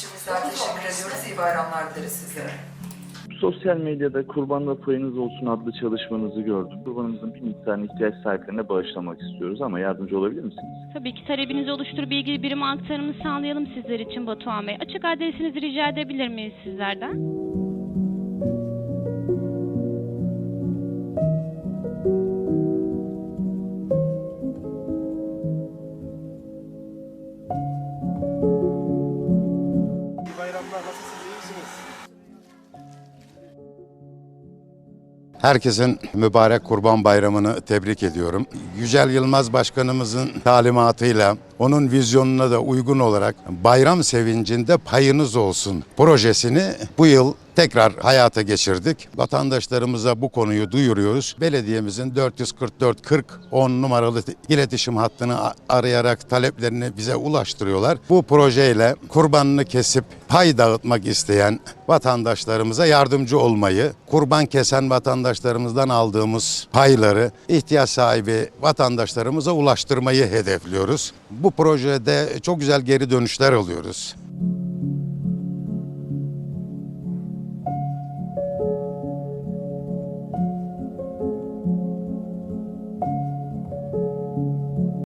için bizler teşekkür ediyoruz. İyi bayramlar dileriz sizlere. Sosyal medyada kurbanla payınız olsun adlı çalışmanızı gördüm. Kurbanımızın bir miktarını ihtiyaç sahiplerine bağışlamak istiyoruz ama yardımcı olabilir misiniz? Tabii ki talebinizi oluşturup ilgili birime aktarımı sağlayalım sizler için Batuhan Bey. Açık adresinizi rica edebilir miyiz sizlerden? Herkesin mübarek Kurban Bayramı'nı tebrik ediyorum. Yücel Yılmaz Başkanımızın talimatıyla onun vizyonuna da uygun olarak bayram sevincinde payınız olsun projesini bu yıl tekrar hayata geçirdik. Vatandaşlarımıza bu konuyu duyuruyoruz. Belediyemizin 444 40 10 numaralı iletişim hattını arayarak taleplerini bize ulaştırıyorlar. Bu projeyle kurbanını kesip pay dağıtmak isteyen vatandaşlarımıza yardımcı olmayı, kurban kesen vatandaşlarımızdan aldığımız payları ihtiyaç sahibi vatandaşlarımıza ulaştırmayı hedefliyoruz. Bu projede çok güzel geri dönüşler alıyoruz.